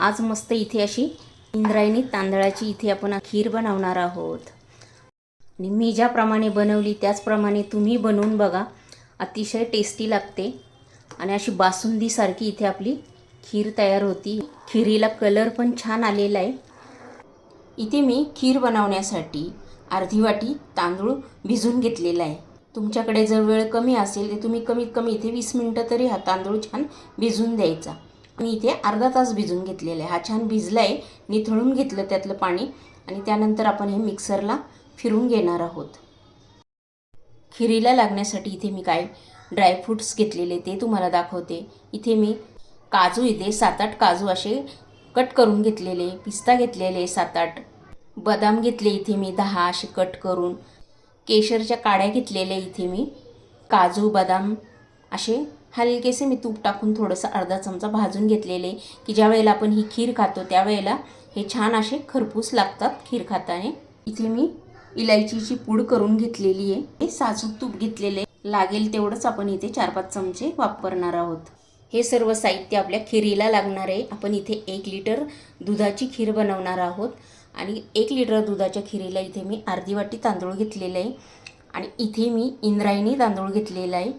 आज मस्त इथे अशी इंद्रायणी तांदळाची इथे आपण खीर बनवणार आहोत. आणि मी ज्याप्रमाणे बनवली त्याचप्रमाणे तुम्ही बनवून बघा. अतिशय टेस्टी लागते. आणि अशी बासुंदीसारखी इथे आपली खीर तयार होती. खिरीला कलर पण छान आलेला आहे. इथे मी खीर बनवण्यासाठी अर्धी वाटी तांदूळ भिजून घेतलेला आहे. तुमच्याकडे जर वेळ कमी असेल तर तुम्ही कमीत कमी इथे वीस मिनटं तरी हा तांदूळ छान भिजून द्यायचा. मी इथे अर्धा तास भिजून घेतलेला आहे. हा छान भिजला आहे निथळून घेतलं त्यातलं पाणी आणि त्यानंतर आपण हे मिक्सरला फिरून घेणार आहोत. खिरीला लागण्यासाठी इथे मी काय ड्रायफ्रूट्स घेतलेले ते तुम्हाला दाखवते. इथे मी काजू इथे सात आठ काजू असे कट करून घेतलेले पिस्ता घेतलेले सात आठ बदाम घेतले इथे मी दहा असे कट करून. केशरच्या काड्या घेतलेल्या इथे मी काजू बदाम असे हलकेसे मी तूप टाकून थोडंसं अर्धा चमचा भाजून घेतलेले की ज्या वेळेला आपण ही खीर खातो त्यावेळेला हे छान असे खरपूस लागतात खीर खाताने. इथे मी इलायचीची पूड करून घेतलेली आहे. हे साजूक तूप घेतलेले. लागेल तेवढंच आपण इथे चार पाच चमचे वापरणार आहोत. हे सर्व साहित्य आपल्या खिरीला लागणार आहे. आपण इथे एक लिटर दुधाची खीर बनवणार आहोत. आणि एक लिटर दुधाच्या खिरीला इथे मी अर्धी वाटी तांदूळ घेतलेलं आहे. आणि इथे मी इंद्रायणी तांदूळ घेतलेला आहे.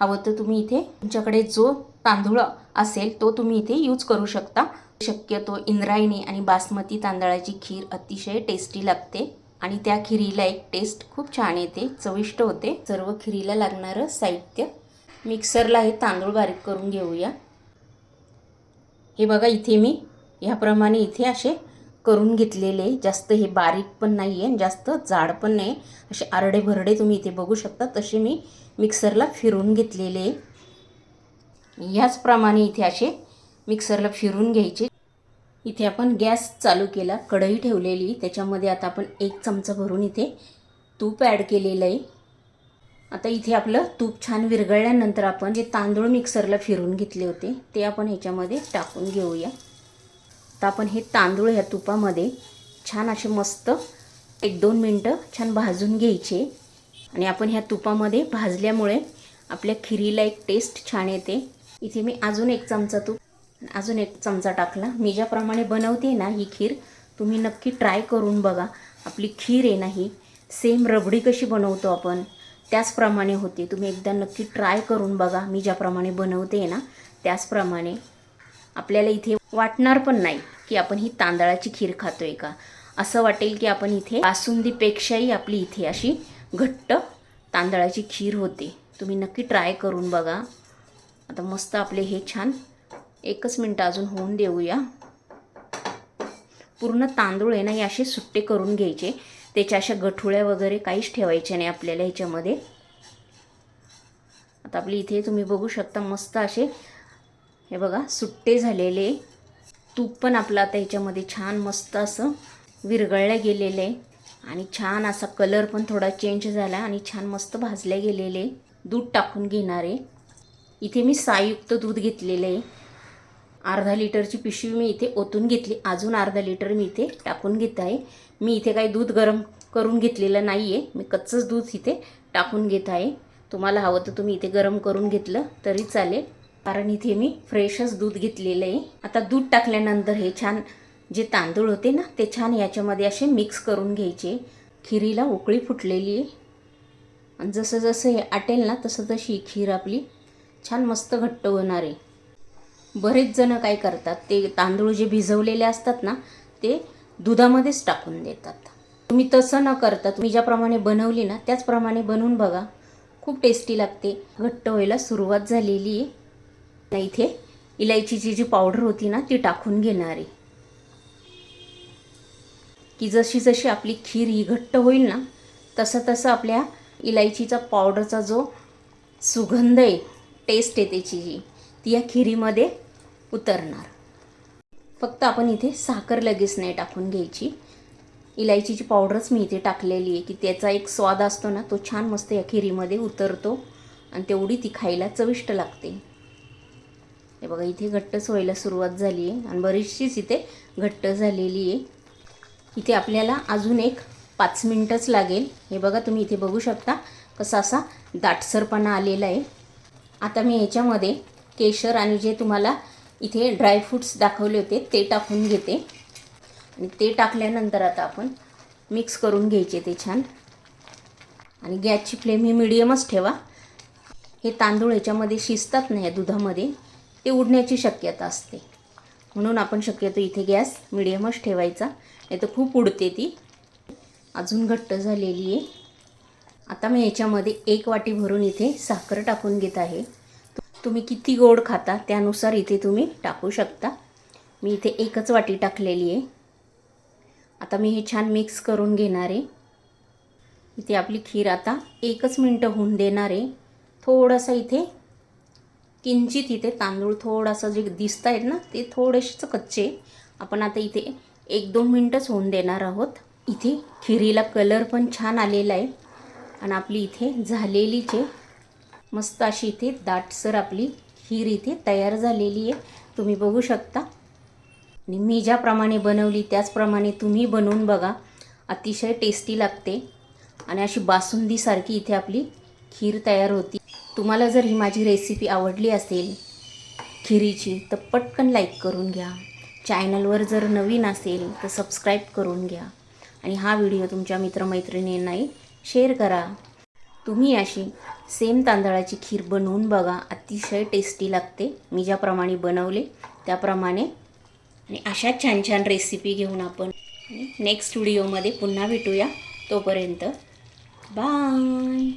हवं तर तुम्ही इथे तुमच्याकडे जो तांदूळ असेल तो तुम्ही इथे यूज करू शकता. शक्यतो इंद्रायणी आणि बासमती तांदळाची खीर अतिशय टेस्टी लागते. आणि त्या खिरीला एक टेस्ट खूप छान येते चविष्ट होते. सर्व खिरीला लागणारं साहित्य मिक्सरला हे तांदूळ बारीक करून घेऊया. हे बघा इथे मी ह्याप्रमाणे इथे असे करून घेतलेले. जास्त हे बारीक पण नाही आहे जास्त जाड पण नाही. असे आरडे भरडे तुम्ही इथे बघू शकता. तसे मी मिक्सरला फिरून घेतलेले. ह्याचप्रमाणे इथे असे मिक्सरला फिरून घ्यायचे. इथे आपण गॅस चालू केला कढई ठेवलेली. त्याच्यामध्ये आता आपण एक चमचा भरून इथे तूप ॲड केलेलं आहे. आता इथे आपलं तूप छान विरघळल्यानंतर आपण जे तांदूळ मिक्सरला फिरून घेतले होते ते आपण ह्याच्यामध्ये टाकून घेऊया. आता आपण हे तांदूळ ह्या तुपामध्ये छान असे मस्त एक दोन मिनटं छान भाजून घ्यायचे. आणि आपण ह्या तुपामध्ये भाजल्यामुळे आपल्या खिरीला एक टेस्ट छान येते. इथे मी अजून एक चमचा तूप अजून एक चमचा टाकला. मी ज्याप्रमाणे बनवते ना ही खीर तुम्ही नक्की ट्राय करून बघा. आपली खीर आहे ना ही सेम रबडी कशी बनवतो आपण त्याचप्रमाणे होते. तुम्ही एकदा नक्की ट्राय करून बघा. मी ज्याप्रमाणे बनवते ना त्याचप्रमाणे. आपल्याला इथे वाटणार पण नाही. की आपण ही तांदळाची खीर खातोय का? असं वाटेल की आपण इथे बासुंदीपेक्षाही आपली इथे अशी घट्ट तांदळाची खीर होते. तुम्ही नक्की ट्राय करून बघा. आता मस्त आपले हे छान एकच मिनटं अजून होऊन देऊया. पूर्ण तांदूळ आहे ना हे असे सुट्टे करून घ्यायचे. त्याच्या अशा गठुळ्या वगैरे काहीच ठेवायच्या नाही आपल्याला ह्याच्यामध्ये. आता आपली इथे तुम्ही बघू शकता मस्त असे हे बघा सुट्टे झालेले. तूप पण आपलं आता ह्याच्यामध्ये छान मस्त असं विरगळलं गेलेलं. आहे आणि छान असा कलर पण थोडा चेंज झाला आणि छान मस्त भाजले गेलेले. दूध टाकून घेणार. आहे इथे मी सायुक्त दूध घेतलेलं. आहे अर्धा लिटरची पिशवी मी इथे ओतून घेतली. अजून अर्धा लिटर मी इथे टाकून घेत आहे. मी इथे काही दूध गरम करून घेतलेलं नाही आहे मी कच्चंच दूध इथे टाकून घेत आहे. तुम्हाला हवं तर तुम्ही इथे गरम करून घेतलं तरी चालेल. कारण इथे मी फ्रेशच दूध घेतलेलं आहे. आता दूध टाकल्यानंतर हे छान जे तांदूळ होते ना ते छान याच्यामध्ये असे मिक्स करून घ्यायचे. खिरीला उकळी फुटलेली आहे. आणि जसं जसं हे आटेल ना तसं तशी खीर आपली छान मस्त घट्ट होणार आहे. बरेच जण काय करतात ते तांदूळ जे भिजवलेले असतात ना ते दुधामध्येच टाकून देतात. तुम्ही तसं न करता तुम्ही ज्याप्रमाणे बनवली ना त्याचप्रमाणे बनवून बघा. खूप टेस्टी लागते. घट्ट व्हायला सुरुवात झालेली आहे. आता इथे इलायचीची जी पावडर होती ना ती टाकून घेणार आहे. की जशी जशी आपली खीर ही घट्ट होईल ना तसं तसं आपल्या इलायचीचा पावडरचा जो सुगंध आहे टेस्ट आहे त्याची जी ती या खिरीमध्ये उतरणार. फक्त आपण इथे साखर लगेच नाही टाकून घ्यायची. इलायचीची पावडरच मी इथे टाकलेली आहे की त्याचा एक स्वाद असतो ना तो छान मस्त या खिरीमध्ये उतरतो आणि तेवढी ती खायला चविष्ट लागते. हे बघा इथे घट्टच व्हायला सुरुवात झाली आहे आणि बरीचशीच इथे घट्ट झालेली आहे इथे आपल्याला अजून एक पाच मिनटंच लागेल. हे बघा तुम्ही इथे बघू शकता कसा असा दाटसरपणा आलेला आहे. आता मी याच्यामध्ये केशर आणि जे तुम्हाला इथे ड्रायफ्रूट्स दाखवले होते ते टाकून घेते. आणि ते टाकल्यानंतर आता आपण मिक्स करून घ्यायचे ते छान. आणि गॅसची फ्लेम ही मिडियमच ठेवा. हे तांदूळ याच्यामध्ये शिजतात ना या दुधामध्ये ते उडण्याची शक्यता असते. म्हणून आपण शक्यतो इथे गॅस मिडियमच ठेवायचा. नाही तर खूप उडते ती. अजून घट्ट झालेली आहे. आता मी याच्यामध्ये एक वाटी भरून इथे साखर टाकून घेत आहे. तुम्ही किती गोड खाता त्यानुसार इथे तुम्ही टाकू शकता. मी इथे एकच वाटी टाकलेली आहे. आता मी हे छान मिक्स करून घेणार आहे. इथे आपली खीर आता एकच मिनटं होऊन देणार आहे. थोडासा इथे किंचित इथे तांदूळ थोडासा जे दिसत आहेत ना ते थोडेसेच कच्चे. आपण आता इथे एक दोन मिनटंच होऊन देणार आहोत. इथे खिरीला कलर पण छान आलेला आहे. आणि आपली इथे झालेलीच आहे मस्त अशी इथे दाटसर आपली खीर इथे तयार झालेली आहे. तुम्ही बघू शकता. आणि मी ज्याप्रमाणे बनवली त्याचप्रमाणे तुम्ही बनवून बघा. अतिशय टेस्टी लागते. आणि अशी बासुंदीसारखी इथे आपली खीर तयार होती. तुम्हाला जर ही माझी रेसिपी आवडली असेल खिरीची तर पटकन लाईक करून घ्या. चॅनलवर जर नवीन असेल तर सबस्क्राईब करून घ्या. आणि हा व्हिडिओ तुमच्या मित्रमैत्रिणींनाही शेअर करा. तुम्ही अशी सेम तांदळाची खीर बनवून बघा. अतिशय टेस्टी लागते. मी ज्याप्रमाणे बनवले त्याप्रमाणे. आणि अशा छान छान रेसिपी घेऊन आपण नेक्स्ट व्हिडिओमध्ये पुन्हा भेटूया. तोपर्यंत बाय